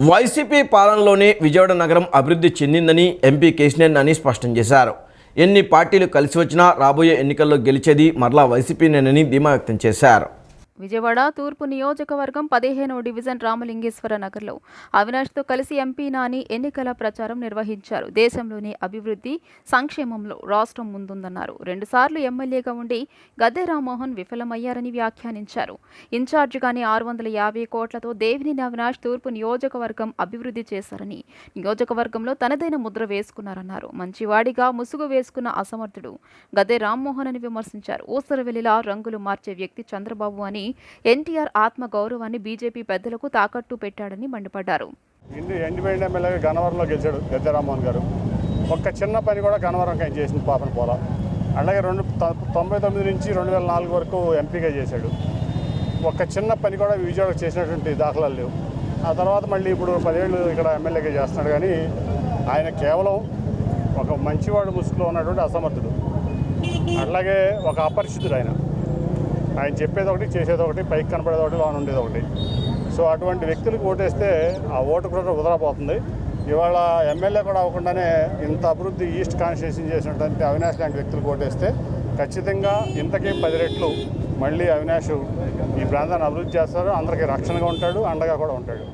YCP పాలనలోనే Vijayawada నగరం అభివృద్ధి చెందిందని ఎంపీ కేశినేని నాని స్పష్టం చేశారు. ఎన్ని పార్టీలు కలిసి వచ్చినా రాబోయే ఎన్నికల్లో గెలిచేది మరలా వైసీపీనేనని ధీమా వ్యక్తం చేశారు. విజయవాడ తూర్పు నియోజకవర్గం పదిహేనవ డివిజన్ రామలింగేశ్వర నగర్లో అవినాష్తో కలిసి ఎంపీ నాని ఎన్నికల ప్రచారం నిర్వహించారు. దేశంలోని అభివృద్ధి సంక్షేమంలో రాష్ట్రం ముందుందన్నారు. రెండుసార్లు ఎమ్మెల్యేగా ఉండి గద్దె రామ్మోహన్ విఫలమయ్యారని వ్యాఖ్యానించారు. ఇన్ఛార్జిగానే ఆరు వందల యాభై కోట్లతో దేవినేని అవినాష్ తూర్పు నియోజకవర్గం అభివృద్ధి చేశారని నియోజకవర్గంలో తనదైన ముద్ర వేసుకున్నారన్నారు. మంచివాడిగా ముసుగు వేసుకున్న అసమర్థుడు గద్దె రామ్మోహన్ అని విమర్శించారు. ఊసరవెల్లిలా రంగులు మార్చే వ్యక్తి చంద్రబాబు అని ఎన్టీఆర్ ఆత్మ గౌరవాన్ని బీజేపీ పెద్దలకు తాకట్టు పెట్టాడని మండిపడ్డారు. ఇండి ఎమ్మెల్యేగా గన్నవరంలో గెలిచాడు గద్దె గారు. ఒక్క చిన్న పని కూడా గన్నవరం ఆయన చేసింది పాపన పోల. అలాగే రెండు తొంభై తొమ్మిది నుంచి రెండు వేల నాలుగు వరకు ఎంపీగా చేశాడు. ఒక్క చిన్న పని కూడా విజయవాడ చేసినటువంటి దాఖలాలు లేవు. ఆ తర్వాత మళ్ళీ ఇప్పుడు పదేళ్ళు ఇక్కడ ఎమ్మెల్యేగా చేస్తున్నాడు కానీ ఆయన కేవలం ఒక మంచివాడు ముసుగులో ఉన్నటువంటి అసమర్థుడు. అట్లాగే ఒక అపరిచితుడు ఆయన. ఆయన చెప్పేది ఒకటి చేసేది ఒకటి పైకి కనపడేది ఒకటి లోన్ ఉండేది ఒకటి సో అటువంటి వ్యక్తులకు ఓటేస్తే ఆ ఓటు కూడా వదలపోతుంది ఇవాళ ఎమ్మెల్యే కూడా అవ్వకుండానే ఇంత అభివృద్ధి ఈస్ట్ కాన్స్టిట్యూషన్ చేసినటువంటి అవినాష్ లాంటి వ్యక్తులకు ఓటేస్తే ఖచ్చితంగా ఇంతకీ పది రెట్లు మళ్ళీ అవినాష్ ఈ ప్రాంతాన్ని అభివృద్ధి చేస్తారు అందరికీ రక్షణగా ఉంటాడు అండగా కూడా ఉంటాడు.